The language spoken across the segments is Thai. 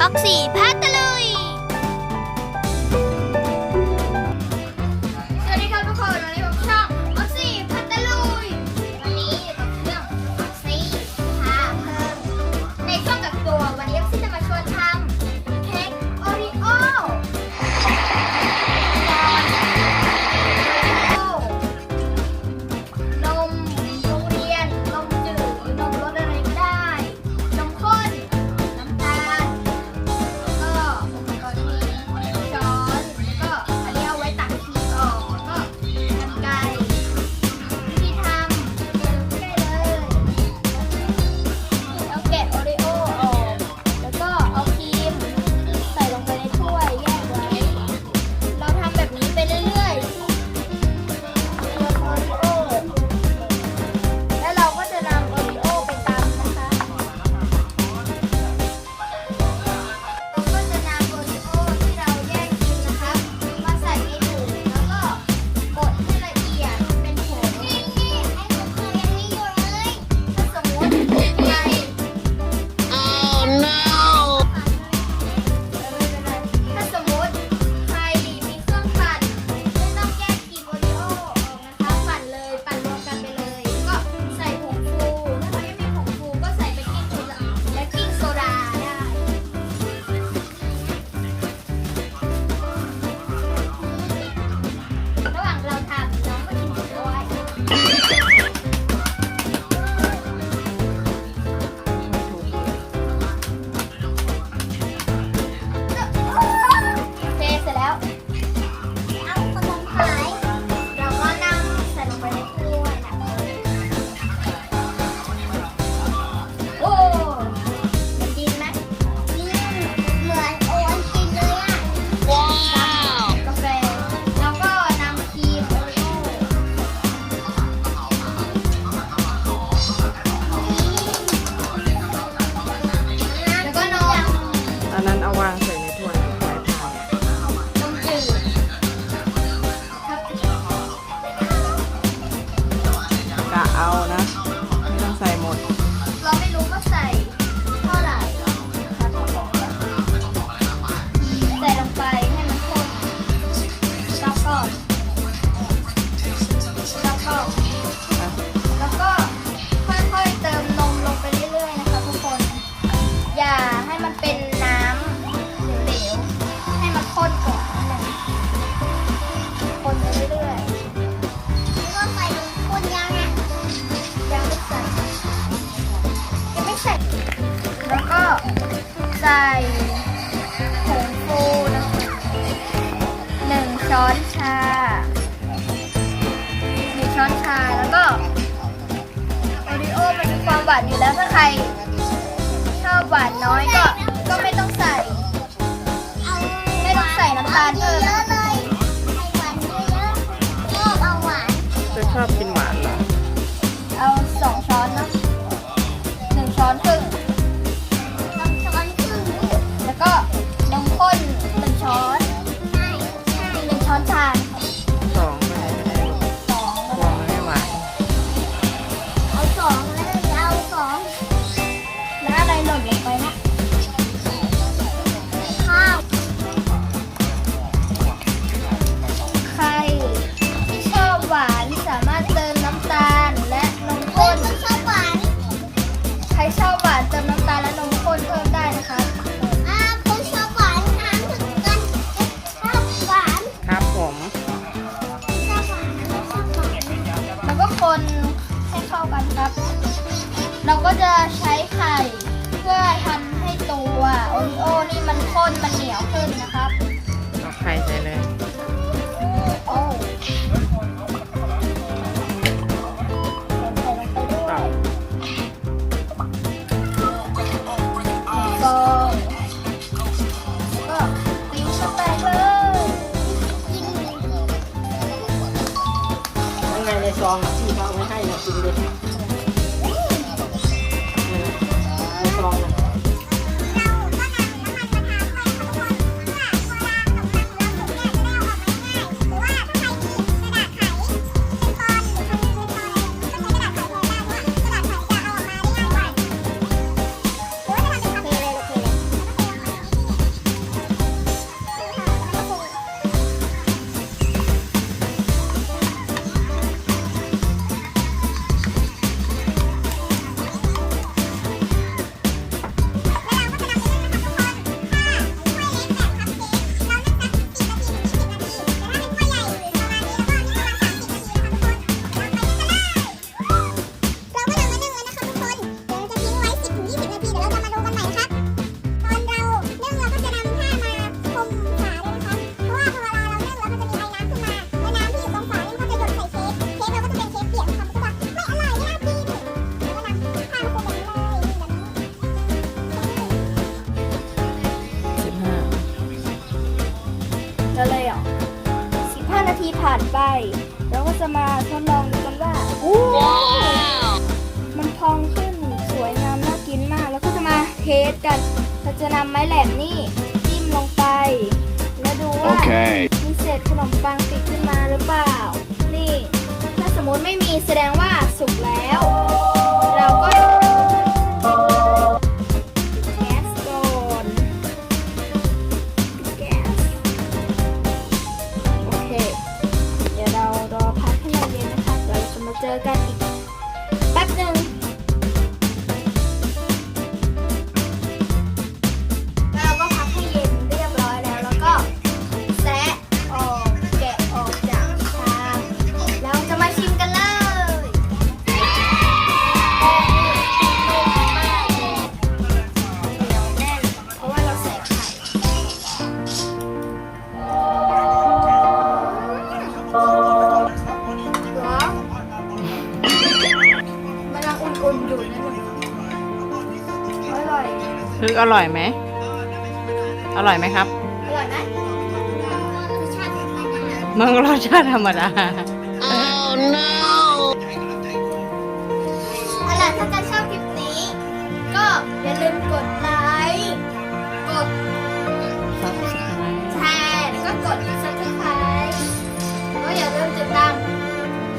ออกสี่ภา 我呢？ ใส่ผงฟูนะคะหนึ่งช้อนชาหนึ่งช้อนชาแล้วก็โอริโอมันมีความหวานอยู่แล้วถ้าใคร ชอบหวานน้อยก็ก็ไม่ต้องใส่ ไม่ต้องใส่น้ำตาลเพิ่ม เธอชอบกินหวานเหรอ เราก็จะใช้ไข่เพื่อทำให้ตัวโอริโอนี่มันข้นมันเหนียวขึ้นนะครับเอาไข่ใส่เลยโอ้ซองที่เขา ผ่านไป เราก็จะมาทดลองดูกันว่าอู้ Wow. มันพองขึ้นสวยงามน่ากินมาก แล้วก็จะมาเทสกันเราจะนำไม้แหลมนี่จิ้มลงไป แล้วดูว่า Okay. มีเศษขนมปังติดขึ้นมาหรือเปล่า นี่ ถ้าสมมติไม่มีแสดงว่าสุกแล้ว คืออร่อยไหม อร่อยไหมครับมดามันรสชาติธรรมดา oh no อาล่ะถ้าใครชอบคลิปนี้ ก็อย่าลืมกดไลค์ กดแชร์ก็กด subscribe ก็อย่าลืมติดตาม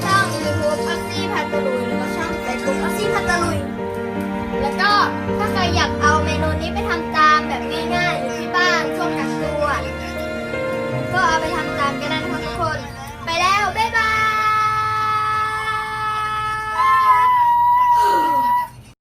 ช่อง YouTube พัซี่พัตตะลุยแล้วช่อง Facebook ซี่พัตตะลุย แล้วก็ถ้าใครอยากเอา